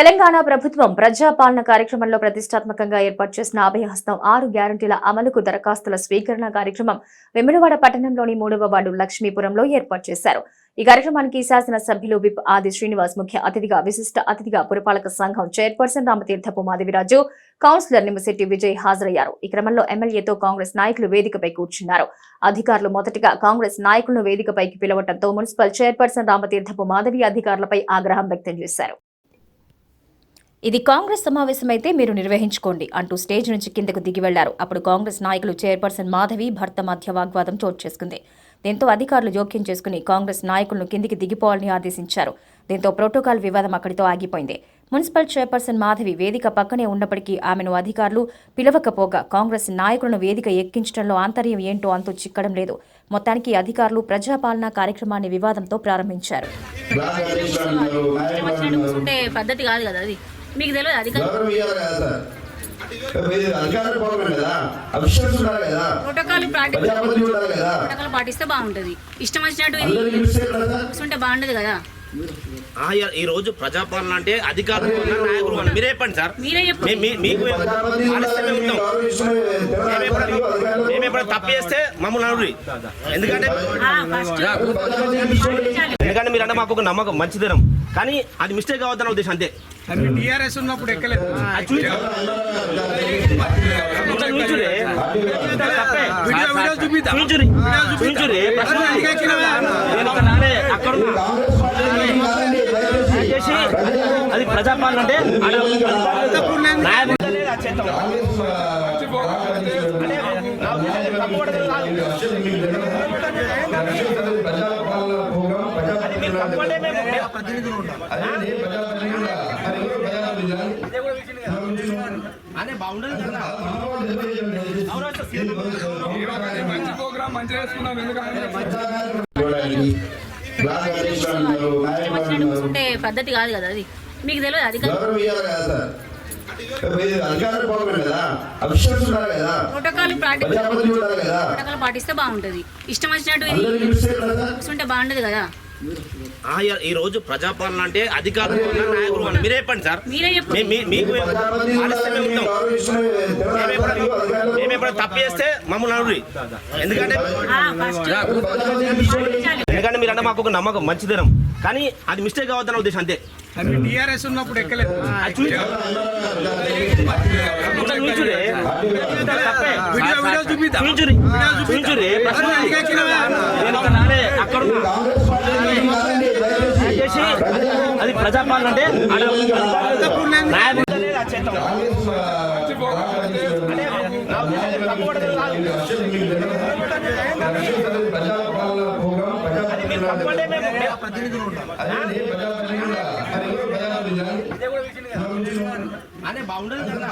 తెలంగాణ ప్రభుత్వం ప్రజాపాలన కార్యక్రమంలో ప్రతిష్టాత్మకంగా ఏర్పాటు చేసిన అభయహస్తం ఆరు గ్యారంటీల అమలుకు దరఖాస్తుల స్వీకరణ కార్యక్రమం వెములవాడ పట్టణంలోని మూడవ వార్డు లక్ష్మీపురంలో ఏర్పాటు చేశారు. ఈ కార్యక్రమానికి శాసన సభ్యులు విప్ ఆది శ్రీనివాస్ ముఖ్య అతిథిగా విశిష్ట అతిథిగా పురపాలక సంఘం చైర్పర్సన్ రామతీర్థపు మాధవిరాజు కౌన్సిలర్ నిమ్మశెట్టి విజయ్ హాజరయ్యారు. ఈ క్రమంలో ఎమ్మెల్యేతో కాంగ్రెస్ నాయకులు వేదికపై కూర్చున్నారు. అధికారులు మొదటగా కాంగ్రెస్ నాయకులను వేదికపైకి పిలవడంతో మున్సిపల్ చైర్పర్సన్ రామతీర్థపు మాధవి అధికారులపై ఆగ్రహం వ్యక్తం చేశారు. ఇది కాంగ్రెస్ సమావేశమైతే మీరు నిర్వహించుకోండి అంటూ స్టేజ్ నుంచి కిందకు దిగి వెళ్ళారు. అప్పుడు కాంగ్రెస్ నాయకులు చైర్పర్సన్ మాధవి భర్త మధ్య వాగ్వాదం చోటు చేసుకుంది. దీంతో అధికారులు జోక్యం చేసుకుని కాంగ్రెస్ నాయకులను కిందికి దిగిపోవాలని ఆదేశించారు. దీంతో ప్రోటోకాల్ వివాదం అక్కడితో ఆగిపోయింది. మున్సిపల్ చైర్పర్సన్ మాధవి వేదిక పక్కనే ఉన్నప్పటికీ ఆమెను అధికారులు పిలవకపోగా కాంగ్రెస్ నాయకులను వేదిక ఎక్కించడంలో ఆంతర్యం ఏంటో అంతు చిక్కడం లేదు. మొత్తానికి అధికారులు ప్రజాపాలన కార్యక్రమాన్ని వివాదంతో ప్రారంభించారు. పద్ధతి కాదు కదా అది. మీకు తెలియదు ప్రోటోకాల్ ప్రోటోకాల్ పాటిస్తే బాగుంటది. ఇష్టం వచ్చినట్టు ఇది అందరికి పిలిస్తే కదా సార్? కూర్చుంటే బాగుండదు కదా? ఆ, ఈ- రోజు ప్రజాపాలన అంటే అధికారులు నాయకులు ఉన్నారు. మీరే చెప్పండి సార్. మీకు ఎప్పుడైనా- తప్పు చేస్తే మమ్మల్ని నడురి ఎందుకంటే. ఎందుకంటే మీరంటే మాకు ఒక నమ్మకం మంచిదనం కానీ అది మిస్టేక్ అవద్దన్న ఉద్దేశం అంతే టీఆర్ఎస్ ఉన్నప్పుడు ఎక్కలేదు అక్కడ అది ప్రజాపాలన అంటే చేద్దాం. అంటే బాగుండదు కదా మంచి ప్రోగ్రామ్ మంచిగా ఎందుకంటే పద్ధతి కాదు కదా అది మీకు తెలియదు అధికారం అధికారులు పోవాలి కదా అఫీషియల్స్ ఉండాలి కదా ప్రోటోకాల్ పాటి ప్రజాపతి ఉండాలి కదా. ప్రోటోకాల్ పాటిస్తే బాగుంటది. ఇష్టం వచ్చినట్టు సార్? బాగుండదు కదా. ఈ- రోజు ప్రజాపాలన అంటే అధికారులు నాయకులు. మీరే చెప్పండి సార్. మీరే చెప్పండి. మీ- మీకు మేము ఎప్పుడైనా తప్పు చేస్తే మమ్మల్ని ఎందుకంటే. ఎందుకంటే మీరంటే మాకు ఒక నమ్మకం మంచిదనం కానీ అది మిస్టేక్ అవద్దన్న ఉద్దేశం అంతే. టీఆర్ఎస్ ఉన్నప్పుడు ఎక్కలేదు. అక్కడ అది ప్రజాపాలన అంటే నాయకులు లేదు, అది చేద్దాం. కాంగ్రెస్ ప్రజాపాలన ప్రోగ్రాం ప్రజాపతి ఉండాలి. అదే బాగుండదు కదా